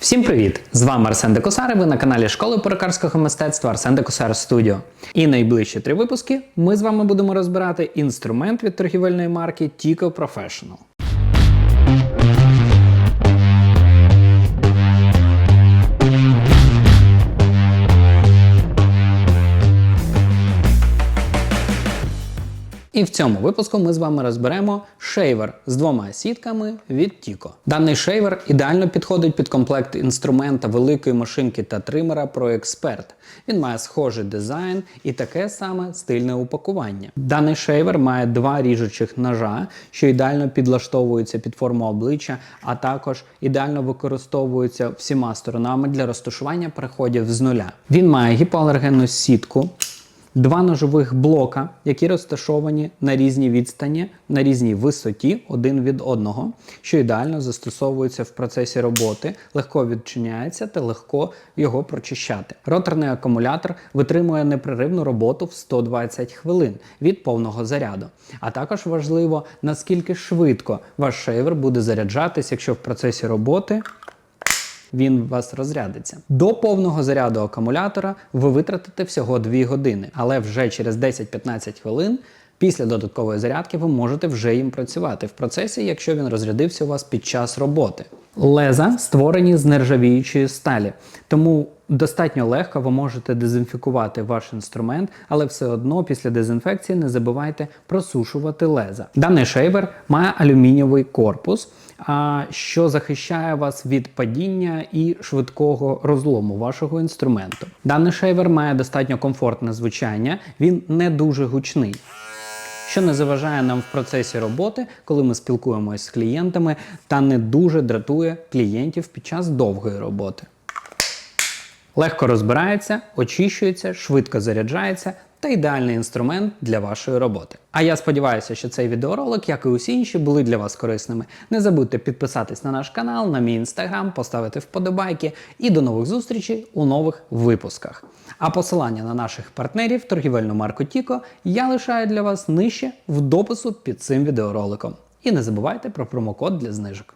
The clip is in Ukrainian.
Всім привіт! З вами Арсен Декосар, ви на каналі школи перукарського мистецтва Арсен Декосар Студіо. І найближчі три випуски ми з вами будемо розбирати інструмент від торгівельної марки Tico Professional. І в цьому випуску ми з вами розберемо шейвер з двома сітками від Tico. Даний шейвер ідеально підходить під комплект інструмента великої машинки та тримера Pro Expert. Він має схожий дизайн і таке саме стильне упакування. Даний шейвер має два ріжучих ножа, що ідеально підлаштовуються під форму обличчя, а також ідеально використовуються всіма сторонами для розташування переходів з нуля. Він має гіпоалергенну сітку. Два ножових блока, які розташовані на різній відстані, на різній висоті один від одного, що ідеально застосовується в процесі роботи, легко відчиняється та легко його прочищати. Роторний акумулятор витримує непреривну роботу в 120 хвилин від повного заряду. А також важливо, наскільки швидко ваш шейвер буде заряджатись, якщо в процесі роботи він у вас розрядиться. До повного заряду акумулятора ви витратите всього 2 години, але вже через 10-15 хвилин. Після додаткової зарядки ви можете вже їм працювати в процесі, якщо він розрядився у вас під час роботи. Леза створені з нержавіючої сталі, тому достатньо легко ви можете дезінфікувати ваш інструмент, але все одно після дезінфекції не забувайте просушувати леза. Даний шейвер має алюмінієвий корпус, що захищає вас від падіння і швидкого розлому вашого інструменту. Даний шейвер має достатньо комфортне звучання, він не дуже гучний. Що не заважає нам в процесі роботи, коли ми спілкуємося з клієнтами, та не дуже дратує клієнтів під час довгої роботи. Легко розбирається, очищується, швидко заряджається та ідеальний інструмент для вашої роботи. А я сподіваюся, що цей відеоролик, як і усі інші, були для вас корисними. Не забудьте підписатись на наш канал, на мій інстаграм, поставити вподобайки і до нових зустрічей у нових випусках. А посилання на наших партнерів, торгівельну марку Тіко, я лишаю для вас нижче в допису під цим відеороликом. І не забувайте про промокод для знижок.